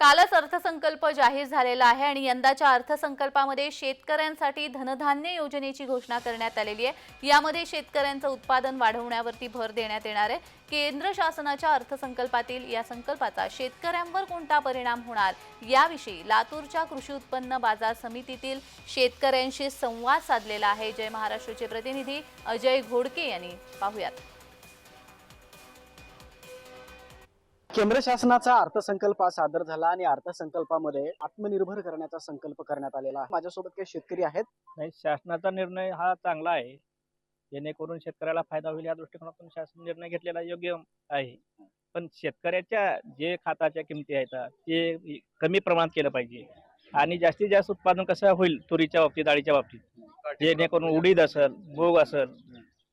कालच अर्थसंकल्प जाहीर झालेला आहे आणि यंदाच्या अर्थसंकल्पामध्ये शेतकऱ्यांसाठी धनधान्य योजनेची घोषणा करण्यात आलेली आहे. यामध्ये शेतकऱ्यांचं उत्पादन वाढवण्यावरती भर देण्यात येणार आहे. केंद्र शासनाच्या अर्थसंकल्पातील या संकल्पाचा शेतकऱ्यांवर कोणता परिणाम होणार याविषयी लातूरच्या कृषी उत्पन्न बाजार समितीतील शेतकऱ्यांशी संवाद साधलेला आहे. जय महाराष्ट्राचे प्रतिनिधी अजय घोडके यांनी पाहुयात. केंद्र शासनाचा अर्थसंकल्प सादर झाला आणि अर्थसंकल्पामध्ये आत्मनिर्भर करण्याचा संकल्प करण्यात आलेला आहे. माझ्यासोबत काही शेतकरी आहेत. नाही शासनाचा निर्णय हा चांगला आहे. जेणेकरून शेतकऱ्याला फायदा होईल या दृष्टिकोनातून शासन निर्णय घेतलेला योग्य आहे. पण शेतकऱ्याच्या जे खताच्या किमती आहेत ते कमी प्रमाणात केलं पाहिजे. आणि जास्तीत जास्त उत्पादन कसं होईल तुरीच्या बाबतीत डाळीच्या बाबतीत? जेणेकरून उडीद असेल मूग असेल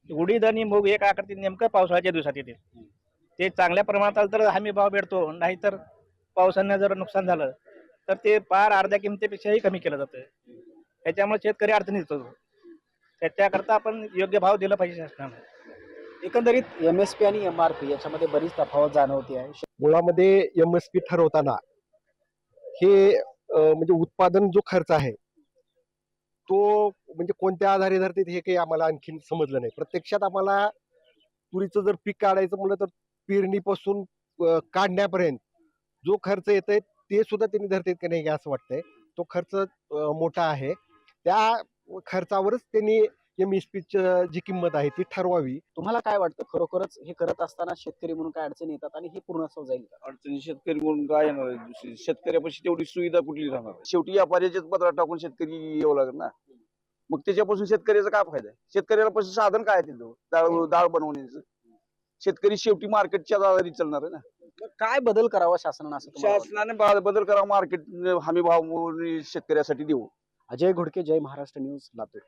उडीद आणि मूग एक आकृती नेमकं पावसाळ्याच्या दिवसात येते ते चांगल्या प्रमाणात आलं तर हमी भाव भेटतो. नाहीतर पावसानं जर नुकसान झालं तर ते पार अर्ध्या किमतीपेक्षाही कमी केलं जातं. त्याच्यामुळे शेतकरी अडचणीत येतो. त्याच्याकरता आपण योग्य भाव दिला पाहिजे शासनानं. एकंदरीत एम एस पी आणि एम आर पी याच्यामध्ये बरीच तफावत जाणवते आहे. मुळामध्ये एम एस पी ठरवताना हे म्हणजे उत्पादन जो खर्च आहे तो म्हणजे कोणत्या आधारे धरते हे काही आम्हाला आणखीन समजलं नाही. प्रत्यक्षात आम्हाला तुरीचं जर पीक काढायचं म्हणलं तर पेरणीपासून काढण्यापर्यंत जो खर्च येतोय ते सुद्धा त्यांनी धरतेत की नाही हे असं वाटतंय. तो खर्च मोठा आहे. त्या खर्चावरच त्यांनी एम एस जी किंमत आहे ती ठरवावी. तुम्हाला काय वाटतं? खरोखरच हे करत असताना शेतकरी म्हणून काय अडचणी येतात आणि हे पूर्ण असं जाईल अडचणी शेतकरी म्हणून काय येणार आहे? दुसरी शेतकऱ्यापाशी तेवढी सुविधा कुठली राहणार शेवटी व्यापाऱ्याच्याच पत्रात टाकून शेतकरी येऊ लागेल ना? मग त्याच्यापासून शेतकऱ्याचा काय फायदा आहे? शेतकऱ्याला पासून साधन काय आहे तिथं? डाळ डाळ बनवण्याचं? शेतकरी शेवटी मार्केटच्या आधारे चालणार आहे ना. काय बदल करावा शासनानं असं तुम्हाला वाटतं? शासनाने बा- बदल करा मार्केट हमी भाव शेतकऱ्यासाठी देऊ. अजय घोडके जय महाराष्ट्र न्यूज लातूर.